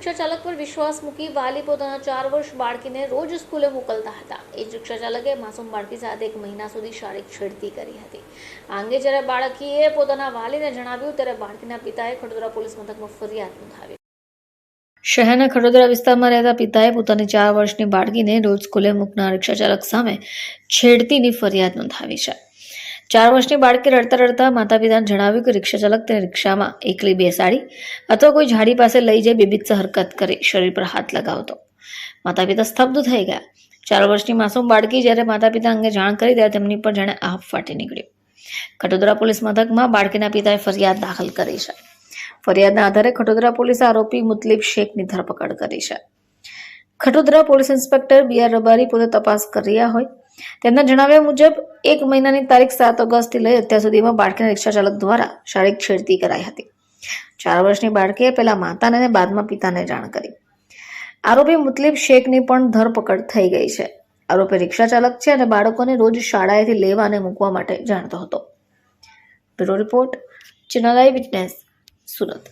રિક્ષા ચાલક પર વિશ્વાસ મૂકી વાલી પોતાના ચાર વર્ષ બાળકીને રોજ સ્કૂલે મોકલતા હતા. એ રિક્ષા ચાલકે માસૂમ બાળકી સાથે એક મહિના સુધી શારીરિક છેડતી કરી હતી. આ અંગે જ્યારે બાળકીએ પોતાના વાલીને જણાવ્યું, ત્યારે બાળકીના પિતાએ ખડોદરા પોલીસ મથકમાં ફરિયાદ નોંધાવી. શહેરના ખડોદરા વિસ્તારમાં રહેતા પિતાએ પોતાની ચાર વર્ષની બાળકીને રોજ સ્કૂલે મૂકનાર રિક્ષા ચાલક સામે છેડતીની ફરિયાદ નોંધાવી છે. ચાર વર્ષની બાળકી રડતા રડતા માતા પિતાને જણાવ્યું કે રિક્ષા ચાલક તેને રિક્ષામાં એકલી બેસાડી અથવા કોઈ ઝાડી પાસે લઈ જઈ બીભત્સ હરકત કરી, શરીર પર હાથ લગાવતો. માતા પિતા સ્તબ્ધ થઈ ગયા. ચાર વર્ષની માસૂમ બાળકી જ્યારે માતા પિતા અંગે જાણ કરી ત્યારે તેમની પર જાણે આફ ફાટી નીકળ્યું. ખટોદરા પોલીસ મથકમાં બાળકીના પિતાએ ફરિયાદ દાખલ કરી છે. ફરિયાદના આધારે ખટોદરા પોલીસે આરોપી મુતલીબ શેખની ધરપકડ કરી છે. Khatodara police inspector B R Rabari પોતે તપાસ કરી રહ્યા હોય તેમના જણાવ્યા મુજબ, એક મહિનાની તારીખ સાત ઓગસ્ટથી લઈ અત્યાર સુધીમાં બાળકીના રિક્ષા ચાલક દ્વારા શારીરિક છેડતી કરાઈ હતી. ચાર વર્ષની બાળકીએ પહેલા માતાને અને બાદમાં પિતાને જાણ કરી. આરોપી મુતલીબ શેખની પણ ધરપકડ થઈ ગઈ છે. આરોપી રિક્ષા ચાલક છે અને બાળકોને રોજ શાળાએથી લેવા અને મૂકવા માટે જાણતો હતો. Bureau report, channel eyewitness, Surat.